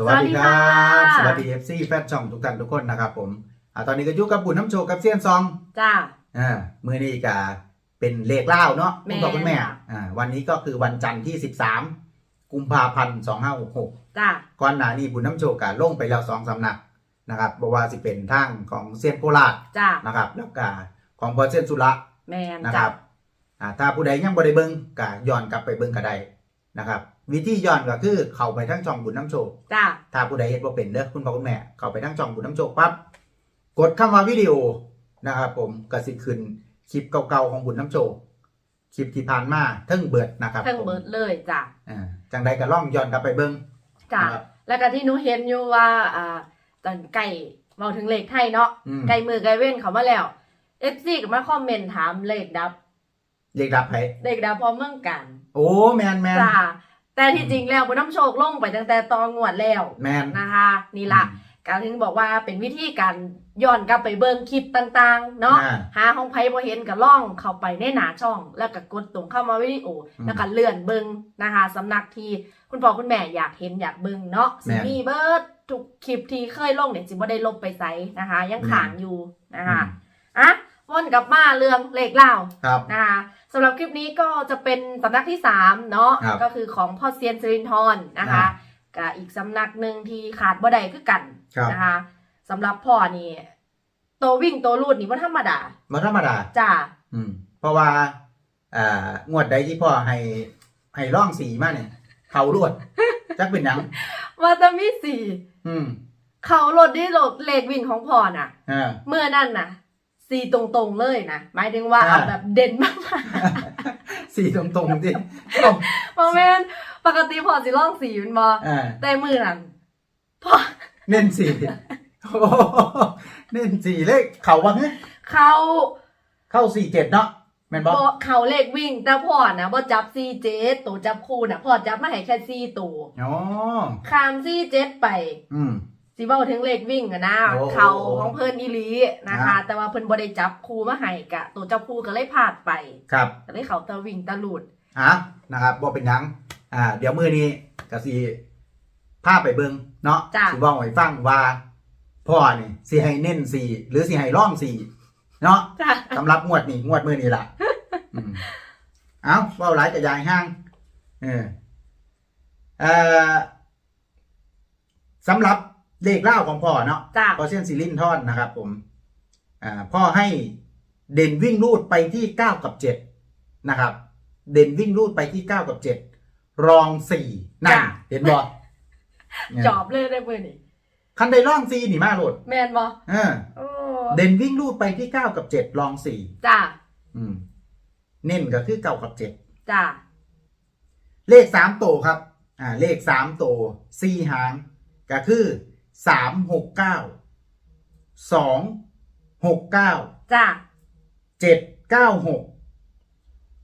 สวัสดีครับสสวัวัสสดีดีค่ะเอฟซีแฟนช่องทุกท่านทุกคนนะครับผมอ่าตอนนี้ก็อยู่กับบุญน้ำโชคกับเซียนซองจ้าอ่ามือนี้ก็เป็นเลขเล่าเนาะคุณพ่อคุณแม่แม่ค่ะอ่าวันนี้ก็คือวันจันทร์ที่ 13 กุมภาพันธ์2566จ้าก่อนหน้านี้บุญน้ำโชคก็ลงไปแล้วสองสำนักนะครับบอกว่าสิเป็นทางของเซียนโคราชจ้านะครับแล้วก็ของพอเซียนสุระแมนนะคจ้ารับอ่าถ้าผู้ใดยังบ่ได้เบิ่งก็ย้อนกลับไปเบิ่งก็ได้นะครับ วิธีย้อนก็คือเข้าไปทั้งช่องบุญน้ำโชคจ้าถ้าผู้ใดเห็นว่าเป็นเด้อคุณพ่อคุณแม่ เข้าไปทั้งช่องบุญน้ำโชคปั๊บกดคำว่าวิดีโอนะครับผมก็สิขึ้นคลิปเก่าๆของบุญน้ำโชคคลิปที่ผ่านมาเทั้งเบิดนะครับเพิ่งผมเบิดเลยจ้าอ่าจังใดก็ล่องย้อนกลับไปเบิ่งจ้านะครับ แล้วก็ที่หนูเห็นอยู่ว่าอ่าตอนไก่เมาถึงเลขไทยเนาะอืม ไก่มือไก่เว้นเขามาแล้วเอฟซีก็มาคอมเมนต์ถามเลขดับ เรียกดับไผเลขดับพอเมืองกันโอ้แมนแมนจ้า แต่ที่จริงแล้วบุญน้ำโชคลงไปตั้งแต่ตอนงวดแล้วแมนนะคะ นี่ละการถึงบอกว่าเป็นวิธีการย้อนกลับไปเบิ่งคลิปต่างๆ เนาะอ่าหาของไพ่พอเห็นกับล่องเข้าไปในหนาช่อง แล้วก็กดตรงเข้ามาวิดีโออืมแล้วก็เลื่อนเบิงนะคะสำนักที่คุณพ่อคุณแม่อยากเห็นอยากเบิงเนาะแม่สินมีเบิร์ดทุกคลิปที่เคยลงเนี่ยจิบ่ได้ลบไปไซนะคะ ยังขางอยู่นะคะอะ วนกลับมาเรื่องเลขเล่าครับ นะคะสำหรับคลิปนี้ก็จะเป็นสำนักที่3เนาะครับ ก็คือของพ่อเซียนสิรินทรนะคะอ่ากับอีกสำนักหนึ่งที่ขาดบ่ได้คือกันครับนะคะสำหรับพ่อนี่โตววิ่งโตวรูดนี่ว่าธรรมดามาธรรมดา จ้าอืม เพราะว่าอ่างวดใดที่พ่อให้ให้ร่องสีมาเนี่ยเขารวด จักเป็นหยัง ว่าจะมีสี่อืมเขารถที่รถเลขวิ่งของพ่อน่ะอ่าเมื่อนั่นน่ะ สี่ตรงๆเลยนะหมายถึงว่าอ่า เอาแบบเด่นมากสีตรงๆดิอ้อมๆเพราะแม่นปกติพ่อสิล่องสี่มันบออ่าแต่มือนั่นพ่อเน้นสีโอ้โหเน้นสีเลขเขาว่าเฮ้ยเขาเข้าสี่เจ็ดเนาะแม่นบอ บ่เขาเลขวิ่ง แต่พ่อนะบ่จับซีเจ็ดตัวจับคู่น่ะพ่อจับมาให้แค่ซีตัวอ๋อข้ามซีเจ็ดไป อืม สิเว้าถึงเลขวิ่งอะนะโอ้เขาของเพิ่นอีหลีนะคะอ่าแต่ว่าเพิ่นบ่ได้จับคู่มาให้กะ ตัวจับคู่ก็เลยพลาดไปครับก็เลยเขาตะวิ่งตะหลุด อะนะครับบอเป็นหยังอ่า เดี๋ยวมือนี้กสีภาพไปเบิงเนาะจ้ะ สิบอกไว้ฟังว่าพ่อนี่สิให้เน้นสี่หรือสิให้ร่องสี่เนาะ จ้ะ สำหรับงวดนี้งวดมือนี้ล่ะ อืมเอาเว่าหลายกับยายห้าง เออเอ่อสำหรับ เลขเล่าของพ่อเนาะจ้ะ พอเส้นซิลินทอนนะครับ ผมอ่าพ่อให้เด่นวิ่งรูดไปที่เก้ากับเจ็ดนะครับ เด่นวิ่งรูดไปที่เก้ากับเจ็ดรองสี่นั่นจ้ะ เห็นบ่จอบเลยได้มือนี่คันใดร่องสี่นี่มาโหลดแม่นบ่เออ โอ้เด่นวิ่งรูดไปที่เก้ากับเจ็ดรองสี่จ้ะอืม เน้นก็คือเก้ากับเจ็ด จ้ะเลขสามโตวครับ อ่า เลขสามโตวสี่หาง ก็คือ สามหกเก้าสองหกเก้าจ้ะเจ็ดเก้าหก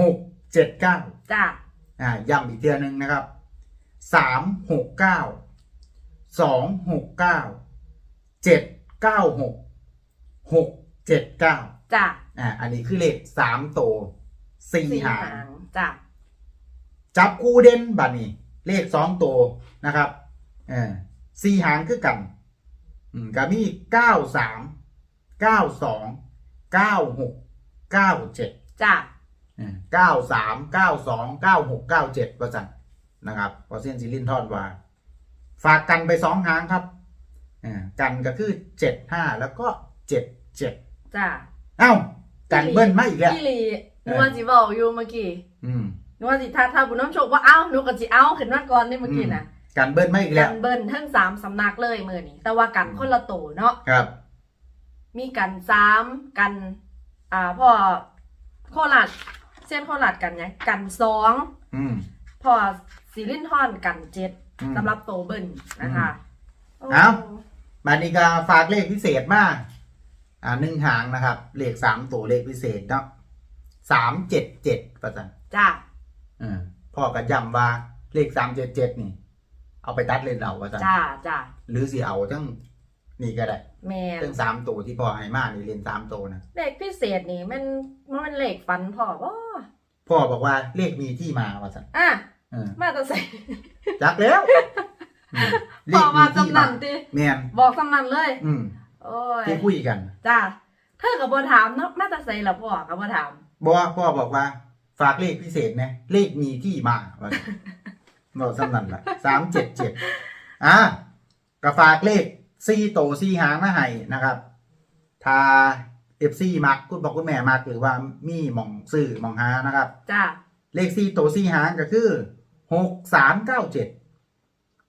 หกเจ็ดเก้าจ้ะอ่าย้ำอีกเทียหนึ่งนะครับสามหกเก้าสองหกเก้าเจ็ดเก้าหกหกเจ็ดเก้าจ้ะอ่าอันนี้คือเลขสามโตวสี่สี่หางหางจ้ะจับคู่เด่นบัดนี้ เลขสองตัวนะครับ เออ สี่หางคือกันอืมก็มีเก้าสามเก้าสองเก้าหกเก้าเจ็ดจ้ะเก้าสามเก้าสองเก้าหกเก้าเจ็ดประจันนะครับพอเส้นซิลินทอนว่า ฝากกันไปสองหางครับเออกันก็คือเจ็ดห้าแล้วก็เจ็ดเจ็ดจ้ะเอ้ากันเบิ้ลมาอีกแล้วพี่ลีหนูว่าสิบอกอยู่เมื่อกี้อืมหนูว่าสิถ้าถ้าบุญน้ำโชคว่าเอ้าหนูก็สิเอ้าขึ้นมาก่อนนี่เมื่อกี้นะ กันเบิ้ลมาอีกกัแล้วนเบิ้ลทั้งสามสำนักเลยมือนี้ แต่ว่ากันคนละโตเนาะ ครับ มีกันสามกันอ่าพ่อโคราชเส้นโคราชกันไงกันสองอืมพ่อซิลินทอนกันเจ็ดอืมสำหรับโตเบิ้ลนะคะเอ้ามานิกาฝากเลขพิเศษมาก อ่าหนึ่งหางนะครับ เลขสามตัวเลขพิเศษเนาะสามเจ็ดเจ็ดประจันจ้าเออพ่อก็ย้ำว่าเลขสามเจ็ดเจ็ดนี่ เอาไปตัดเลนเอาประจันจ้าจ้าหรือสิเอาทั้งนี่ก็ได้แมนทั้งสามตัวที่พ่อให้มานี่เลนสามตัวนะเลขพิเศษนี่มันมันเป็นเลขฟันพ่อว่าพ่อบอกว่าเลขมีที่มาประจันอะเออมาแตะใส่จักแล้วอืมเลพอขมามีที่จำนันติแม่นบอกจำนันเลย อืมโอ้ยที่คุยกัน จ้าเธอกับบ่ถามเนาะมาแตาใส่ละพ่อกับบ่ถามบอกว่าพ่อบอกว่า ฝากเลขพิเศษนะเลขมีที่มา ว่าบอกสำนันละสามเจ็ดเจ็ดอะก็ฝากเลขซี่โตซี่หางมาให้นะครับถ้าเอฟซีมักคุณบอกคุณแม่มักหรือว่ามีหมองซื้อหมองหานะครับ จ้าเลขซี่โตซี่หางก็คือหกสามเก้าเจ็ด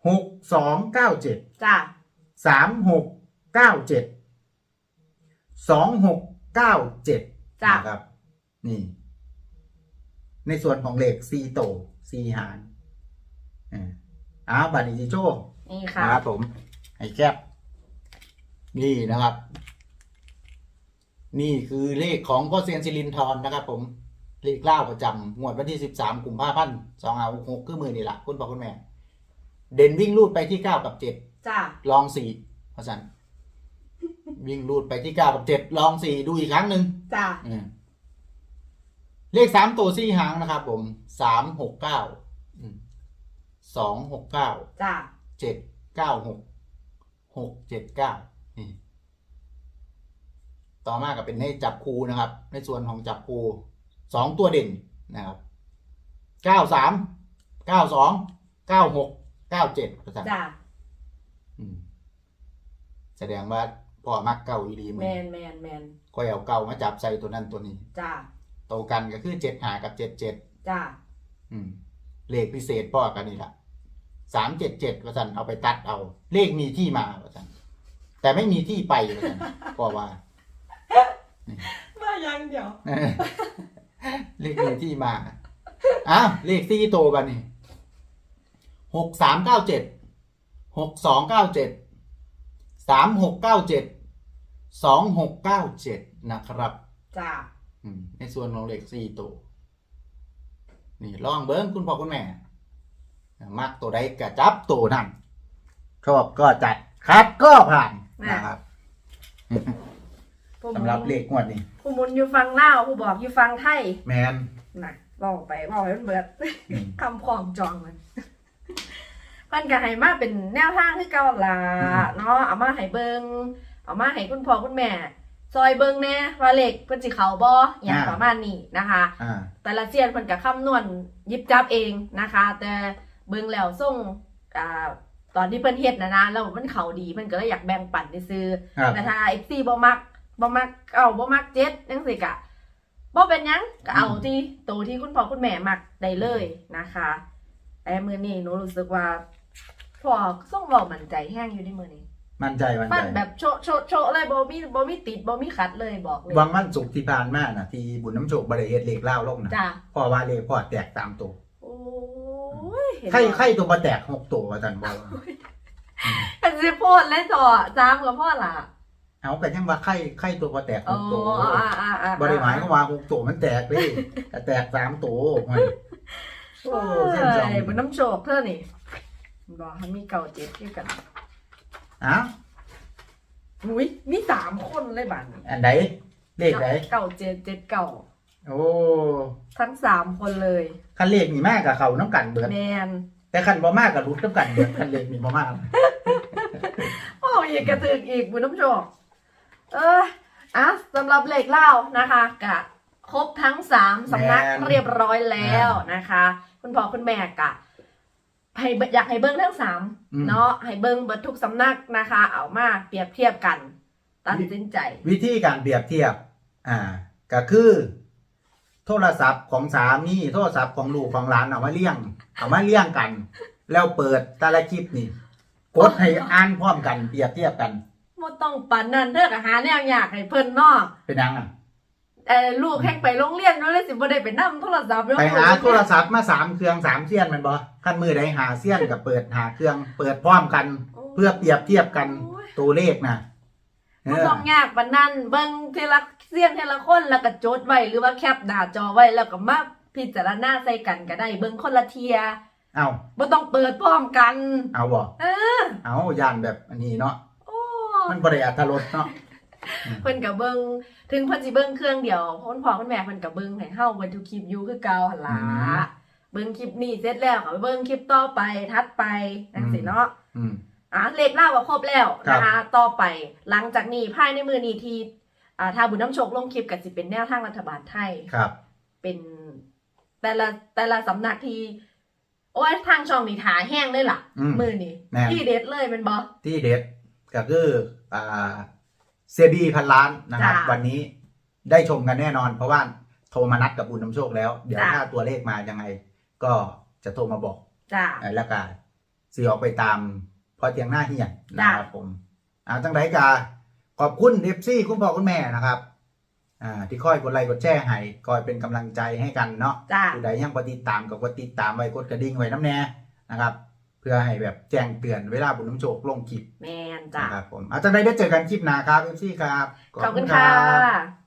หกสองเก้าเจ็ดจ้าสามหกเก้าเจ็ดสองหกเก้าเจ็ดจ้านะครับ นี่ ในส่วนของเลขซีโตซีหารเอ่าอ้าวบัตรดิจิโจนี่ค่ะ นะครับผมให้แคบนี่นะครับ นี่คือเลขของพ่อเซียนซิลินทรนะครับ ผม เลขเล่าประจำงวดวันที่สิบสามกุมภาพันธ์สองเอาหกคือมือนี่แหละคุณพ่อคุณแม่ เด่นวิ่งลูดไปที่เก้ากับเจ็ดจ้าลองสี่เพราะฉะนั้นวิ่งรูดไปที่เก้ากับเจ็ดลองสี่ดูอีกครั้งหนึ่งจ้าอืมเลขสามตัวสี่หางนะครับ ผมสามหกเก้า สองหกเก้าจ้าเจ็ดเก้าหกหกเจ็ดเก้านี่ ต่อมาก็เป็นในจับคูนะครับ ในส่วนของจับคูสองตัวเด่นนะครับเก้าสามเก้าสองเก้าหกเก้าเจ็ดเพราะฉะนั้นจ้าอืมแสดงว่าพ่อมักเก่าอีดีมืแมอนแมนแมนก็เอาเก่ามาจับใส่ตัวนั้นตัวนี้ จ้าโตวกันก็คือเจ็ดหากับเจ็ดเจ็ดจ้าอืมเลขพิเศษพ่อกันนี่แหละ สามเจ็ดเจ็ดว่าสันเอาไปตัดเอา เลขมีที่มาว่าสันแต่ไม่มีที่ไปว่าสันพ่อว่า มายังเดี๋ยวเออเลขมีที่มาอ้าวเลขที่โตกันนี่หกสามเก้าเจ็ดหกสองเก้าเจ็ดสามหกเก้าเจ็ดสองหกเก้าเจ็ดนะครับจ้าอืมในส่วนของเลขสี่ตัวนี่ลองเบิ้งคุณพ่อคุณแม่ มักตัวใดกระจับตัวนั่นชอบก็จัดคัดก็ผ่านนะครับผู้หสำมุหรับนเลขงวดนี้ผู้หมุนอยู่ฟังเล่าวผู้บอกอยู่ฟังไทยแมนน่ะบอกไปบอกให้มันเบิดอืมคำคลองจองมันมันก็ให้มาเป็นแนวทางคือเก่าล่ะอืมเนาะเอามาให้เบิงเอามาให้คุณพ่อคุณแม่ ซอยเบิงแน่ว่าเลขเพิ่นสิเข้าบ่อย่างประมาณนี้นะคะอ่าแต่ละเซียนเพิ่นก็คำนวณยิบจับเองนะคะ แต่ เบิ่งแล้วส่งอ่าตอนที่เพิ่นเฮ็ดนะนะแล้วมันเข้าดีเพิ่นก็เลยอยากแบ่งปันซื้อครับ แต่ถ้า FC บ่มักบ่มักเอ้าบ่มักเจ็ดจังซี่ก็บ่เป็นหยังก็เอาที่ตัวที่คุณพ่อคุณแม่มักได้เลยนะคะ แต่มื้อนี้หนูรู้สึกว่าพ่อส่งเว้ามั่นใจแฮงอยู่ในมื้อนี้ มั่นใจมั่นมัใจนแบบโชะโชะโชะเลยบ่มีบ่มีติดบ่มีขัดเลยบอกเลยวังวันศุกร์ที่ผ่านมาน่ะที่บุญน้ำโชคบริเฮ็ดเลขเล่าลงนะจ้ะ พ่อว่าเลขพ่อแตกตามตัวโอ้ย เห็นไข่บ่ไข่ตัวมาแตกหกตัวว่าจันบอกอันสิพูดเลยต่อจามกับพ่อล่ะเอากันยังว่าไข่ไข่ตัวมาแตกหอ๋อกตัวอ่าอ่าอ่าบริหมายก็ว่าหกตัวมันแตกเลยแต่แตกสามตัวโอ้ยโอ้โอ้เส้นสองยบนน้ำโชคเธอนี่บอกให้มีเก่าเจ็ดที่กันอ้าวอุ้ยมีสามคนเลยบ้านนี้อันใดเลขไหนเก่าเจ็ดเจ็ดเก่า โอ้ทั้งสามคนเลยคันเลขมีมากกับเขาน้ำกันเบิดแมนแต่คันบ่มากกับรุดน้ำกันเบิดคันเลขมีบ่มากโอ้ยกระตึกอีกบนน้ำโชคเอออะสำหรับเลขเล่านะคะกะครบทั้งสามสำนักแม่นเรียบร้อยแล้วนะคะ คุณพ่อคุณแม่กะให้เบิ่งอยากให้เบิ้งทั้งสามอืมเนาะให้เบิ้งเบิดทุกสำนักนะคะ เอามาเปรียบเทียบกัน ตัดสินใจ วิธีการเปรียบเทียบ อ่า ก็คือ โทรศัพท์ของสามีโทรศัพท์ของลูกของหลานเอามาเลี้ยง เอามาเลี้ยงกัน แล้วเปิดแต่ละคลิปนี่กดให้อ่านพร้อมกันเปรียบเทียบกันบ่ต้องปันนั่นเด้อกะหาแนวอยากให้เพิ่นเนาะเป็นยังอะเออลูกแฮงไปโรงเรียนเนาะเลยสิบ่ได้ไปนำโทรศัพท์เนะไปหาโทรศัพท์มาสามเครื่องสามเสี้ยนแมันบ่ขั้นมือใดหาเสี้ยนกับเปิดหาเครื่อง เปิดพร้อมกัน เพื่อเปรียบเทียบกันโอ้ยตัวเลขนะเอ บ่อต้องยากปานนั้นเบิ่งทีละเสียงทีละคนแล้วก็จดไว้หรือว่าแคปหน้าจอไว้แล้วก็มาพิจารณาใส่กันก็ได้ เบิ่งคนละเทียเอาบ่ต้องเปิดพร้อมกัน เอาบ่เออ เอาย่านแบบอันนี้เนาะโอ้มันบ่ได้อัตรสเนาะเพิ่นก็เบิ่งถึงเพิ่นสิเบิ่งเครื่องเดียวเพิ่นพ่อเพิ่นแม่เพิ่นก็เบิ่งให้เฮาเบิ่งทุกคลิปอยู่คือเก่าหั่นล่ะอืมเบิ่งคลิปนี้เสร็จแล้วก็ไปเบิ่งคลิปต่อไปทัดไปจังซี่เนาะ อืมอะเลขเล่าก็ครบแล้วครับนะคะ ต่อไปหลังจากนี้ภายในมือนี้ที่อ่าถ้าบุญน้ำโชคลงคลิปก็สิเป็นแนวทางรัฐบาลไทยครับ เป็นแต่ละแต่ละสำนักที่โอ้ยทางช่องนี่ถาแห้งเลยล่ะ อืมมือนี่แม่นที่เด็ดเลยเป็นบอ ที่เด็ดก็คืออ่าเซบีพันล้านนะครับ จ้ะวันนี้ได้ชมกันแน่นอน เพราะว่าโทรมานัดกับบุญน้ำโชคแล้ว เดี๋ยวจ้ะ ถ้าตัวเลขมายังไง ก็จะโทรมาบอกจ้าเอ่อแล้วก็ซื้อออกไปตาม พอเทียงหน้าเฮียนจ้ะนะครับผมอ่าจังไรกาขอบคุณเอฟซีคุณพ่อคุณแม่นะครับอ่าที่คอยกดไลค์กดแชร์ให้คอยเป็นกำลังใจให้กันเนาะจ้าผู้ใดยังปฏิดตามก็กดติดตามไว้กดกระดิ่งไว้น้ำแน่นะครับ เพื่อให้แบบแจ้งเตือนเวลาบุญน้ำโชคลงคลิปแมนจ้านะครับผมอาจจะได้ได้เจอกันคลิปหน้าครับเอฟซีครับขอบคุณค่ะ